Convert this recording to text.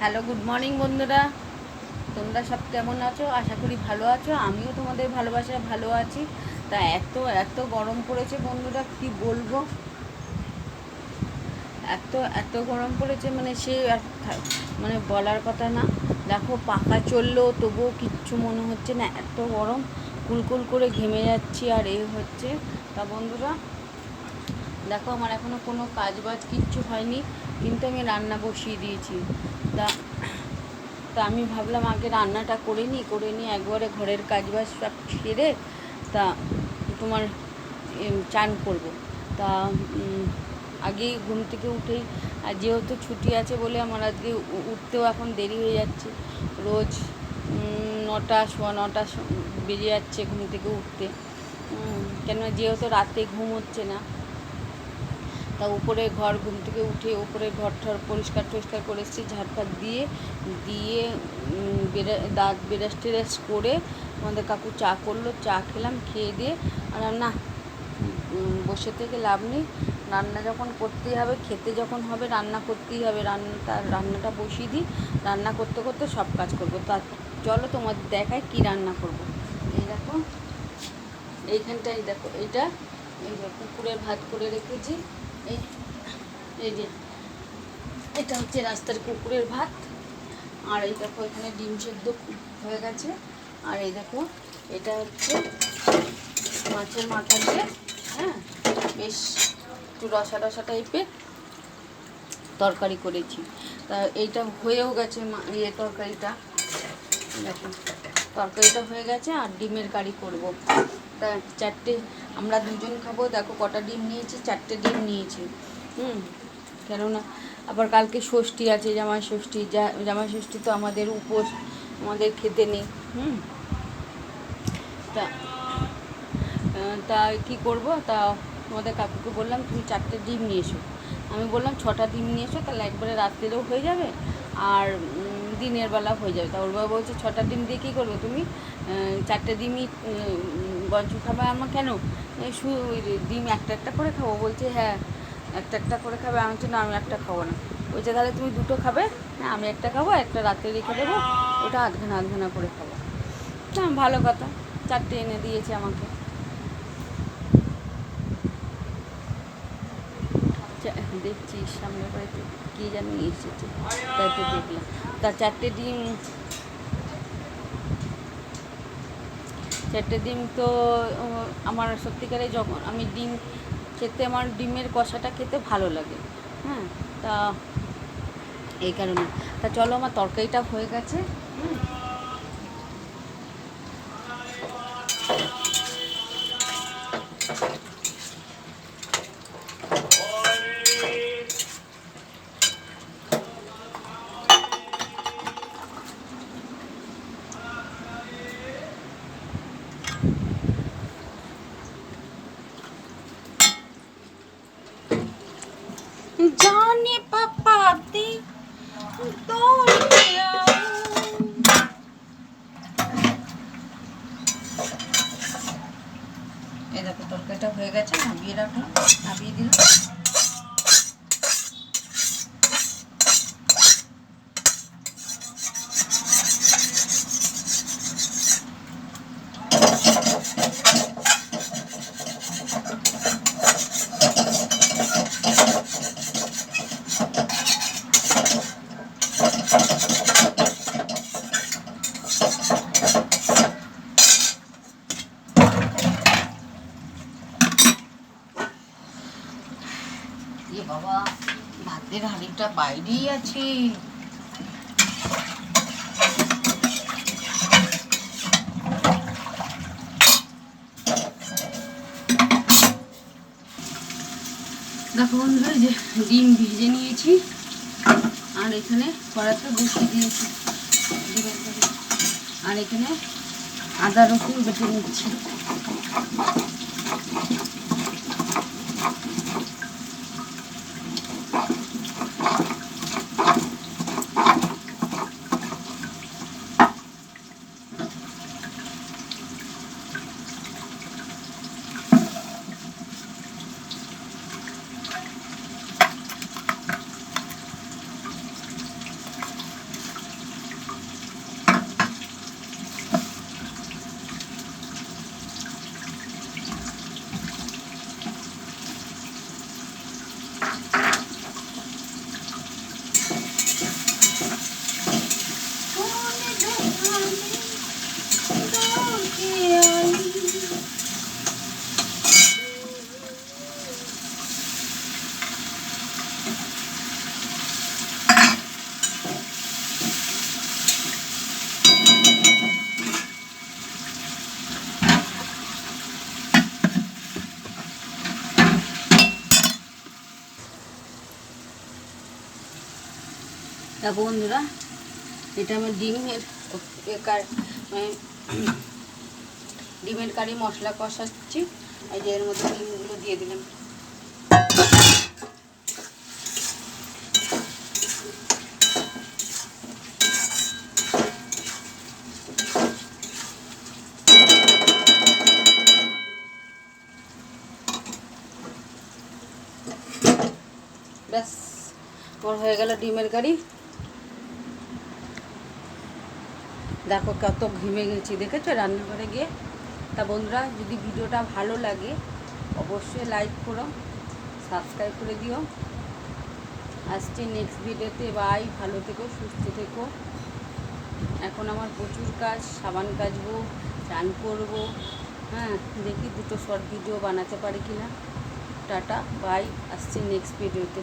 Hello, good morning বন্ধুরা। তোমরা সব কেমন আছো? আশা করি ভালো আছো। আমিও তোমাদের ভালোবাসায় ভালো আছি। তা এত এত গরম পড়েছে বন্ধুরা, কি বলব? এত এত গরম পড়েছে মানে সে মানে বলার কথা না। দেখো, পাখা চলল তবুও কিচ্ছু মনে হচ্ছে না, এত গরম। কুলকুল করে ঘেমে যাচ্ছি আর এ হচ্ছে। তা বন্ধুরা, দেখো, আমার এখনও কোনো কাজ বাজ কিচ্ছু হয়নি। কিন্তু আমি রান্না বসিয়ে দিয়েছি। তা তা আমি ভাবলাম আগে রান্নাটা করে নিই করে নিই একবারে ঘরের কাজ বাজ সব সেরে তা তোমার চান করব। তা আগেই ঘুম থেকে উঠেই, আর যেহেতু ছুটি আছে বলে আমার আজকে উঠতেও এখন দেরি হয়ে যাচ্ছে, রোজ নটা, সোয়া নটা বেজে যাচ্ছে ঘুম থেকে উঠতে। কেন যেহেতু রাতে ঘুম হচ্ছে না তা উপরে ঘর ঘুম থেকে উঠে উপরে ঘর ঠর পরিষ্কার টরিষ্কার করে এসেছি ঝাড়ফাট দিয়ে দিয়ে বেরা দাঁত বেরাস টেরাস করে আমাদের কাকু চা করল, চা খেলাম, খেয়ে দিয়ে, আর না বসে থেকে লাভ নেই। রান্না যখন করতেই হবে, খেতে যখন হবে, রান্না করতেই হবে। রান্নাটা রান্নাটা বসিয়ে দিই। রান্না করতে করতে সব কাজ করব। তা চলো তোমাদের দেখায় কি রান্না করব। এই দেখো, এইখানটাই দেখো, এইটা, এই যে কুকুরের ভাত করে রেখেছি। এই যে, এটা হচ্ছে রাস্তার কুকুরের ভাত। আর এই দেখো, এখানে ডিম সেদ্ধ হয়ে গেছে। আর এই দেখো, এটা হচ্ছে মাছের মাথা দিয়ে হ্যাঁ বেশ একটু রসা রসা টাইপের তরকারি করেছি। তা এইটা হয়েও গেছে ইয়ে তরকারিটা। দেখো, তরকারিটা হয়ে গেছে, আর ডিমের কারি করব। তা চারটে, আমরা দুজন খাব, দেখো কটা ডিম নিয়েছি, চারটে ডিম নিয়েছি। হুম, কেননা আবার কালকে ষষ্ঠী আছে, জামাই ষষ্ঠী যা জামাই ষষ্ঠী তো আমাদের উপোস, আমাদের খেতে নেই, হুম। তা তা কী করব? তা তোমাদের কাকুকে বললাম, তুমি চারটে ডিম নিয়ে এসো। আমি বললাম, ছটা ডিম নিয়ে এসো, তাহলে একবারে রাত্রেও হয়ে যাবে। আর দিনের বেলা হয়ে যাবে। তা ওর বাবা বলছে, ছটা ডিম দিয়ে কী করবে তুমি? চারটে ডিমই বঞ্চ খাবে আমার কেন? ওই ডিম একটা একটা করে খাব। বলছে হ্যাঁ একটা একটা করে খাবে। আমি বলছি, না, আমি একটা খাব না। বলছে, তাহলে তুমি দুটো খাবে? হ্যাঁ আমি একটা খাব, একটা রাতে রেখে দেবো। ওটা আধখানা আধখানা করে খাব। হ্যাঁ ভালো কথা, চারটে এনে দিয়েছে আমাকে। চা- দেখছি সামনে বাড়িতে কে যেন এসেছে, তাই তো দেখলাম। তা চারটে ডিম। চারটে ডিম তো আমার সত্যিকারে যখন আমি ডিম খেতে, আমার ডিমের কষাটা খেতে ভালো লাগে। হ্যাঁ তা এই কারণে। তা চলো, আমার তরকারিটা হয়ে গেছে হুম। जाने पापा दे दौड़ आओ এই দেখো তরকারিটা হয়ে গেছে নামিয়ে রাখলাম নামিয়ে দিলাম ভাতের বাইরেই আছে। দেখো বন্ধুরা যে ডিম ভিজে নিয়েছি, আর এখানে কড়াতে বসিয়ে দিয়েছি। আর এখানে আদা রসুন বেটে নিচ্ছি। তা বন্ধুরা, এটা আমার ডিমের মানে ডিমের কারি মশলা কষাচ্ছি। এই যে এর মধ্যে ডিমগুলো দিয়ে দিলাম। ব্যাস ওর হয়ে গেল ডিমের কারি। দেখো কত ঘেমে গেছি, দেখেছ? রান্নাঘরে গিয়ে। তা বন্ধুরা, যদি ভিডিওটা ভালো লাগে, অবশ্যই লাইক করো সাবস্ক্রাইব করে দিও। আসছি নেক্সট ভিডিওতে বাই ভালো থেকো, সুস্থ থেকো। এখন আমার প্রচুর কাজ, সাবান কাচবো, চান করব। হ্যাঁ দেখি দুটো শর্ট ভিডিও বানাতে পারি কি না টাটা বাই আসছি নেক্সট ভিডিওতে